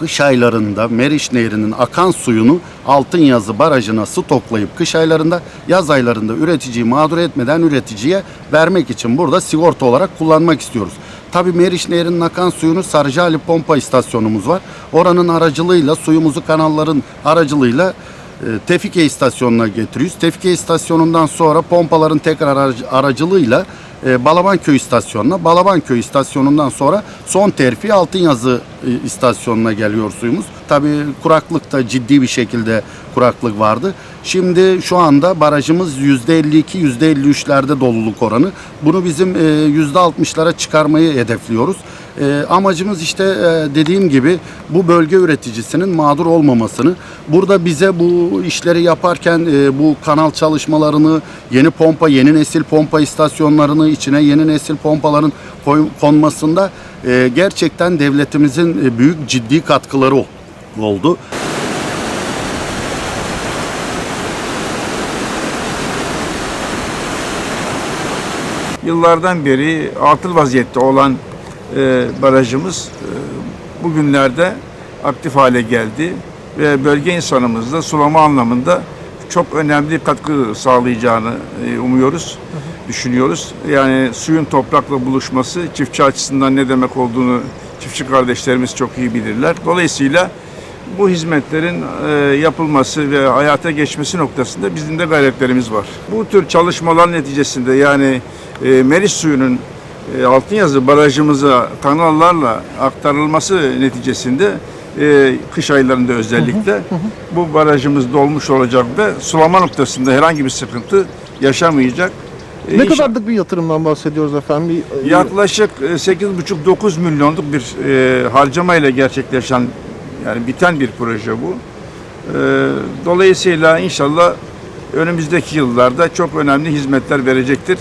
kış aylarında Meriç Nehri'nin akan suyunu Altınyazı Barajı'na stoklayıp kış aylarında yaz aylarında üreticiyi mağdur etmeden üreticiye vermek için burada sigorta olarak kullanmak istiyoruz. Tabii Meriç Nehri'nin akan suyunu Sarıcali Pompa istasyonumuz var. Oranın aracılığıyla suyumuzu kanalların aracılığıyla e, Tefike istasyonuna getiriyoruz. Tefike istasyonundan sonra pompaların tekrar aracı- aracılığıyla e, Balabanköy istasyonuna, Balabanköy istasyonundan sonra son terfi Altınyazı e, istasyonuna geliyor suyumuz. Tabii kuraklıkta ciddi bir şekilde kuraklık vardı. Şimdi şu anda barajımız %52, %53'lerde doluluk oranı. Bunu bizim e, %60'lara çıkarmayı hedefliyoruz. E, amacımız işte e, dediğim gibi bu bölge üreticisinin mağdur olmamasını. Burada bize bu işleri yaparken e, bu kanal çalışmalarını, yeni pompa, yeni nesil pompa istasyonlarını içine yeni nesil pompaların koy- konmasında e, gerçekten devletimizin e, büyük ciddi katkıları ol- oldu. Yıllardan beri atıl vaziyette olan e, barajımız e, bugünlerde aktif hale geldi ve bölge insanımız da sulama anlamında çok önemli katkı sağlayacağını e, umuyoruz, düşünüyoruz. Yani suyun toprakla buluşması çiftçi açısından ne demek olduğunu çiftçi kardeşlerimiz çok iyi bilirler. Dolayısıyla bu hizmetlerin e, yapılması ve hayata geçmesi noktasında bizim de gayretlerimiz var. Bu tür çalışmalar neticesinde yani e, Meriç suyunun e, Altınyazı barajımıza kanallarla aktarılması neticesinde e, kış aylarında özellikle bu barajımız dolmuş olacak ve sulama noktasında herhangi bir sıkıntı yaşamayacak. E, Ne kadarlık bir yatırımdan bahsediyoruz efendim? Bir, Yaklaşık e, 8,5-9 milyonluk bir e, harcamayla gerçekleşen yani biten bir proje bu. E, dolayısıyla inşallah önümüzdeki yıllarda çok önemli hizmetler verecektir.